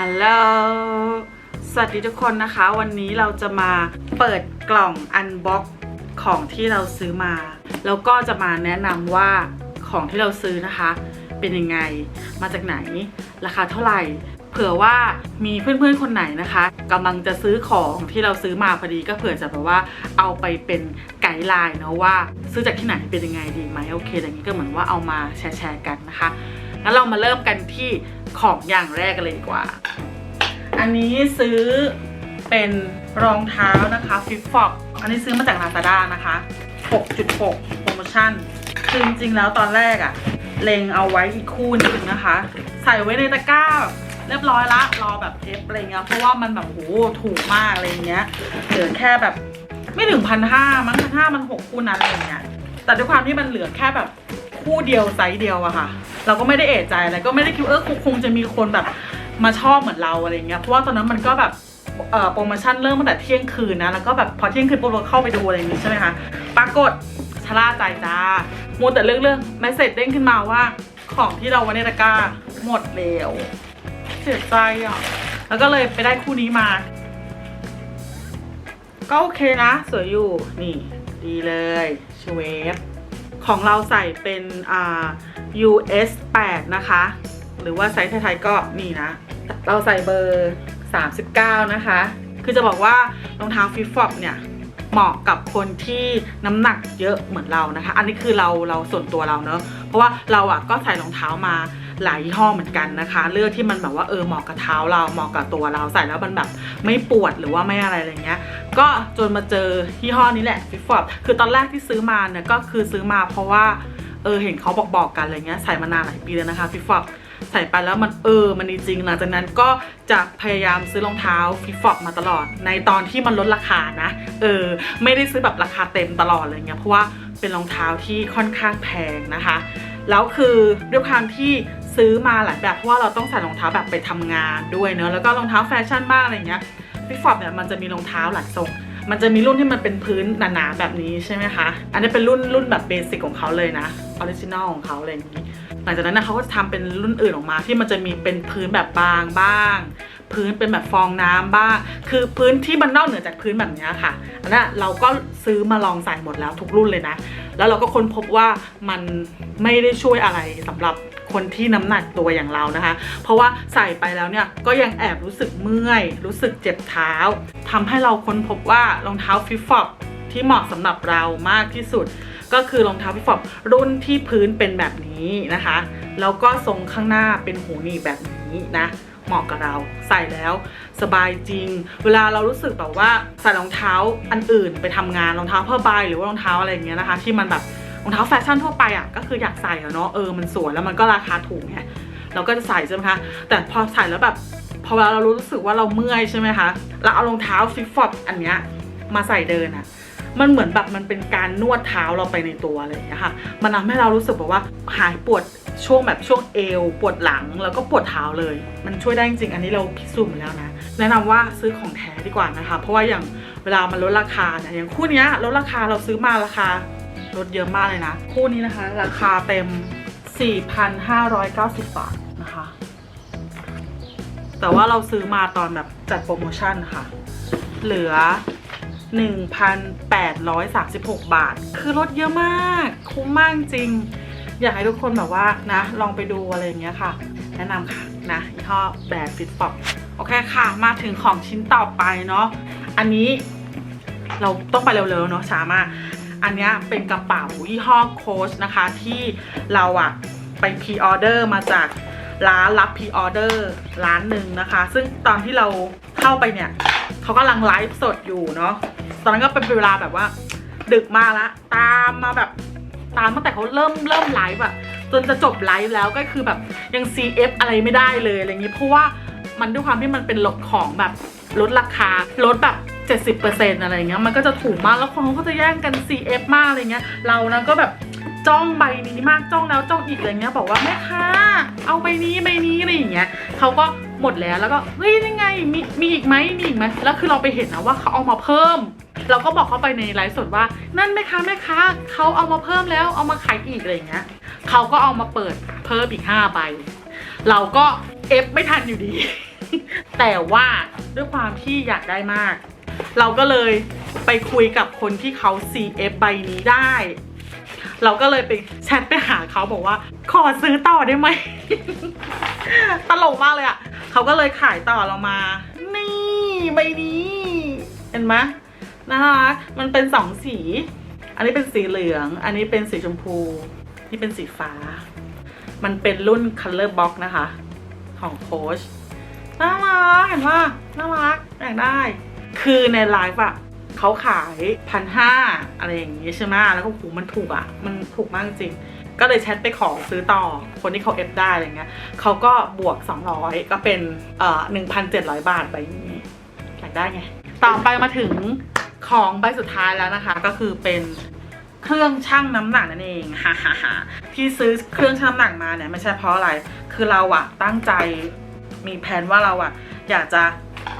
ฮัลโหล สวัสดีทุกคนนะคะ วันนี้เราจะมาเปิดกล่องอันบ็อกของที่เราซื้อมา แล้วก็จะมาแนะนำว่าของที่เราซื้อนะคะ เป็นยังไง มาจากไหน ราคาเท่าไหร่ เผื่อว่ามีเพื่อนๆคนไหนนะคะกำลังจะซื้อของที่เราซื้อมาพอดีก็เผื่อจะแบบว่าเอาไปเป็นไกด์ไลน์เนาะว่า ซื้อจากที่ไหนเป็นยังไงดีไหมโอเคอย่างนี้ก็เหมือนว่าเอามาแชร์ๆกันนะคะงั้นเรามาเริ่มกันที่ ของอย่างแรกกันเลยดีกว่า อันนี้ซื้อเป็นรองเท้านะคะฟิฟฟอกอันนี้ซื้อมาจาก Lazada นะคะ 6.6 โปรโมชั่นคือจริงๆแล้วตอนแรกอะเลงเอาไว้อีกคู่หนึงนะคะ ใส่ไว้ในตะกร้าเรียบร้อยละรอแบบเอฟอะไรเงี้ยเพราะว่ามันแบบโหถูกมากอะไรเงี้ยเหลือแค่แบบไม่ถึงพันห้ามั้งพันห้ามันหกคู่นั้นอะไรเงี้ยแต่ด้วยความที่มันเหลือแค่แบบคู่เดียวไซส์เดียวอะค่ะ เราก็ไม่ได้เอะใจอะไรก็ไม่ได้คิดว่าเออคงจะมีคนแบบมาชอบเหมือนเราอะไรเงี้ยเพราะว่าตอนนั้นมันก็แบบโปรโมชั่นเริ่มตั้งแต่เที่ยงคืนนะแล้วก็แบบพอเที่ยงคืนปุ๊บเราเข้าไปดูอะไรอย่างงี้ใช่ไหมคะปรากฏชะล่าใจจ้ามัวแต่เรื่องเรื่องแมสเซจเด้งขึ้นมาว่าของที่เราไว้ในตะกร้าหมดแล้วเสียใจอะแล้วก็เลยไปได้คู่นี้มา ก็โอเคนะ สวยอยู่นี่ ดีเลยชเวฟ ของเราใส่เป็นอ่า US 8 นะคะ หรือว่าไซส์ไทยๆก็นี่นะ เราใส่เบอร์ 39 นะคะ คือจะบอกว่ารองเท้าฟิฟฟอบเนี่ยเหมาะกับคนที่น้ำหนักเยอะเหมือนเรานะคะ อันนี้คือเราเราส่วนตัวเราเนอะเพราะว่าเราอะก็ใส่รองเท้ามา หลายยี่ห้อเหมือนกันนะคะ เลือกที่มันแบบว่าเออเหมาะกับเท้าเราเหมาะกับตัวเราใส่แล้วมันแบบไม่ปวดหรือว่าไม่อะไรอะไรเงี้ย ก็จนมาเจอยี่ห้อนี้แหละฟิฟฟอปคือตอนแรกที่ซื้อมาเนี่ยก็คือซื้อมาเพราะว่าเออเห็นเขาบอกบอกๆกันอะไรเงี้ยใส่มานานหลายปีแล้วนะคะฟิฟฟอปใส่ไปแล้วมันเออมันดีจริงหลังจากนั้นก็จะพยายามซื้อรองเท้าฟิฟฟอปมาตลอด ในตอนที่มันลดราคานะ เออ ไม่ได้ซื้อแบบราคาเต็มตลอดอะไรเงี้ยเพราะว่าเป็นรองเท้าที่ค่อนข้างแพงนะคะ แล้วคือด้วยความที่ ซื้อมาหลายแบบเพราะว่าเราต้องใส่รองเท้าแบบไปทำงานด้วยเนอะแล้วก็รองเท้าแฟชั่นบ้างอะไรเงี้ยฟิฟฟอปเนี่ยมันจะมีรองเท้าหลายทรงมันจะมีรุ่นที่มันเป็นพื้นหนาๆแบบนี้ใช่ไหมคะ อันนี้เป็นรุ่นรุ่นแบบเบสิกของเขาเลยนะออริจินอลของเขาอะไรอย่างนี้ หลังจากนั้นนะเขาก็จะทำเป็นรุ่นอื่นออกมาที่มันจะมีเป็นพื้นแบบบางบ้าง พื้นเป็นแบบฟองน้ำบ้าง คือพื้นที่มันนอกเหนือจากพื้นแบบนี้ค่ะอันนั้นเราก็ซื้อมาลองใส่หมดแล้วทุกรุ่นเลยนะ แล้วเราก็ค้นพบว่ามันไม่ได้ช่วยอะไรสำหรับคนที่น้ำหนักตัวอย่างเรานะคะ เพราะว่าใส่ไปแล้วเนี่ยก็ยังแอบรู้สึกเมื่อย รู้สึกเจ็บเท้าทำให้เราค้นพบว่ารองเท้าฟิฟฟอปที่เหมาะสำหรับเรามากที่สุด ก็คือรองเท้าฟิฟฟอปรุ่นที่พื้นเป็นแบบนี้นะคะ แล้วก็ทรงข้างหน้าเป็นหูหนีบแบบนี้นะ เหมาะกับเรา ใส่แล้วสบายจริง เวลาเรารู้สึกแบบว่าใส่รองเท้าอันอื่นไปทำงานรองเท้าผ้าใบหรือว่ารองเท้าอะไรอย่างเงี้ยนะคะ ที่มันแบบรองเท้าแฟชั่นทั่วไปอะก็คืออยากใส่อะเนาะเออมันสวยแล้วมันก็ราคาถูกไงเราก็จะใส่ใช่ไหมคะแต่พอใส่แล้วแบบพอเวลาเรารู้สึกว่าเราเมื่อยใช่ไหมคะเราเอารองเท้าฟิฟฟอปอันเนี้ยมาใส่เดินอะมันเหมือนแบบมันเป็นการนวดเท้าเราไปในตัวอะไรอย่างเงี้ยค่ะ มันทำให้เรารู้สึกแบบว่าหายปวด ช่วงแบบช่วงเอวปวดหลังแล้วก็ปวดเท้าเลย มันช่วยได้จริงๆอันนี้เราพิสูจน์มาแล้วนะ แนะนำว่าซื้อของแท้ดีกว่านะคะ เพราะว่าอย่างเวลามันลดราคาเนี่ยอย่างคู่นี้ลดราคาเราซื้อมาราคาลดเยอะมากเลยนะ คู่นี้นะคะ ราคาเต็ม 4,590 บาทนะคะ แต่ว่าเราซื้อมาตอนแบบจัดโปรโมชั่นค่ะ เหลือ 1,836 บาท คือลดเยอะมาก คุ้มมากจริง อยากให้ทุกคนแบบว่านะ ลองไปดูอะไรอย่างเงี้ยค่ะ แนะนำค่ะนะยี่ห้อแบรนด์ฟิตฟอปโอเคค่ะ มาถึงของชิ้นต่อไปเนาะอันนี้เราต้องไปเร็วๆเนาะช้ามากอันนี้เป็นกระเป๋ายี่ห้อโคชนะคะ ที่เราอะไปพรีออเดอร์มาจากร้านรับพรีออเดอร์ร้านหนึ่งนะคะ ซึ่งตอนที่เราเข้าไปเนี่ยเขากำลังไลฟ์สดอยู่เนาะตอนนั้นก็เป็นเวลาแบบว่า ดึกมากละตามมาแบบ ตามตั้งแต่เขาเริ่มเริ่มไลฟ์อะจนจะจบไลฟ์แล้วก็คือแบบยัง CF อะไรไม่ได้เลยอะไรอย่างนี้เพราะว่ามันด้วยความที่มันเป็นลดของแบบลดราคาลดแบบ70%อะไรอย่างเงี้ยมันก็จะถูกมากแล้วคนเขาก็จะแย่งกัน CF มากอะไรเงี้ยเรานะก็แบบจ้องใบนี้มากจ้องแล้วจ้องอีกอะไรเงี้ยบอกว่าแม่ค้าเอาใบนี้ใบนี้อะไรอย่างเงี้ยเขาก็ หมดแล้วแล้วก็เฮ้ยยังไงมีมีอีกไหมมีอีกไหมแล้วคือเราไปเห็นนะว่าเขาเอามาเพิ่ม เราก็บอกเขาไปในไลฟ์สดว่า นั่นแม่ค้าแม่ค้าเขาเอามาเพิ่มแล้วเอามาขายอีกอะไรอย่างเงี้ยเขาก็เอามาเปิดเพิ่มอีก5ใบเราก็เอฟไม่ทันอยู่ดี แต่ว่าด้วยความที่อยากได้มาก เราก็เลยไปคุยกับคนที่เขา CF ใบนี้ได้ เราก็เลยไปแชทไปหาเขาบอกว่า ขอซื้อต่อได้ไหม ตลกมากเลยอะ่ะเขาก็เลยขายต่อเรามา นี่ใบนี้ เห็นไหมน่ารักมันเป็นสองสี อันนี้เป็นสีเหลือง อันนี้เป็นสีชมพู นี่เป็นสีฟ้า มันเป็นรุ่น Color Box นะคะ ของโค้ชน่ารักเห็นว่าน่ารักอยากได้ คือในไลฟ์อะ เขาขายพันห้าอะไรอย่างงี้ใช่ไหมแล้วก็โหมันถูกอะมันถูกมากจริง ก็เลยแชทไปขอซื้อต่อ คนที่เขาเอฟได้อะไรเงี้ยเขาก็บวก 200 ก็เป็นเอ่อ1,700 บาทใบนี้อยากได้ไง ต่อไปมาถึงของใบสุดท้ายแล้วนะคะ ก็คือเป็นเครื่องชั่งน้ำหนักนั่นเองฮ่าฮ่าฮ่าที่ซื้อเครื่องชั่งน้ำหนักมาเนี่ยไม่ใช่เพราะอะไร คือเราอะตั้งใจมีแผนว่าเราอะอยากจะ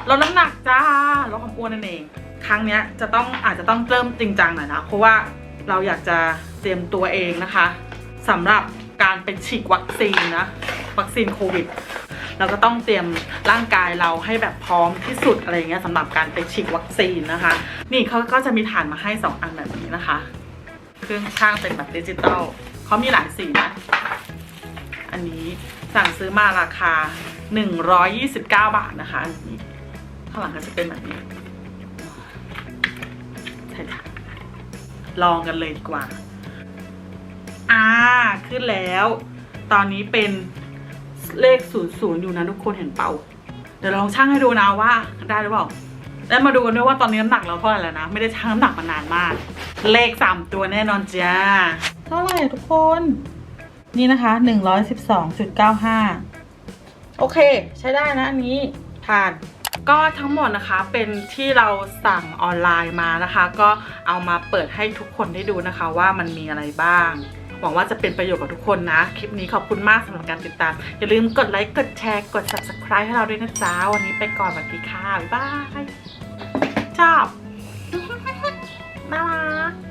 ลดน้ำหนักจ้าลดความอ้วนนั่นเอง ครั้งเนี้ยจะต้องอาจจะต้องเริ่มจริงจังหน่อยนะ เพราะว่าเราอยากจะเตรียมตัวเองนะคะสำหรับการไปฉีดวัคซีนนะวัคซีนโควิดเราก็ต้องเตรียมร่างกายเราให้แบบพร้อมที่สุดอะไรเงี้ยสำหรับการไปฉีดวัคซีนนะคะ นี่เขาก็จะมีฐานมาให้ 2 อันแบบนี้นะคะ เครื่องช่างเป็นแบบดิจิตอลเขามีหลายสีนะอันนี้สั่งซื้อมาราคา 129 บาทนะคะอันนี้ข้างหลังก็จะเป็นแบบนี้ ใช่ค่ะ ลองกันเลยดีกว่า อ่า ขึ้นแล้ว ตอนนี้เป็นเลข00อยู่นะทุกคนเห็นเปล่า เดี๋ยวลองชั่งให้ดูนะว่าได้หรือเปล่า แล้วมาดูกันด้วยว่าตอนนี้น้ำหนักเราเท่าไหร่แล้วนะ ไม่ได้ชั่งน้ำหนักมานานมาก เลข3ตัวแน่นอนจ้า เท่าไหร่ทุกคน นี่นะคะ112.95โอเค ใช้ได้นะอันนี้ผ่าน ก็ทั้งหมดนะคะเป็นที่เราสั่งออนไลน์มานะคะ ก็เอามาเปิดให้ทุกคนได้ดูนะคะว่ามันมีอะไรบ้าง หวังว่าจะเป็นประโยชน์กับทุกคนนะ คลิปนี้ขอบคุณมากสำหรับการติดตาม อย่าลืมกดไลค์กดแชร์กด subscribe ให้เราด้วยนะจ๊ะวันนี้ไปก่อนสวัสดีค่ะบ๊ายบายชอบน่ารัก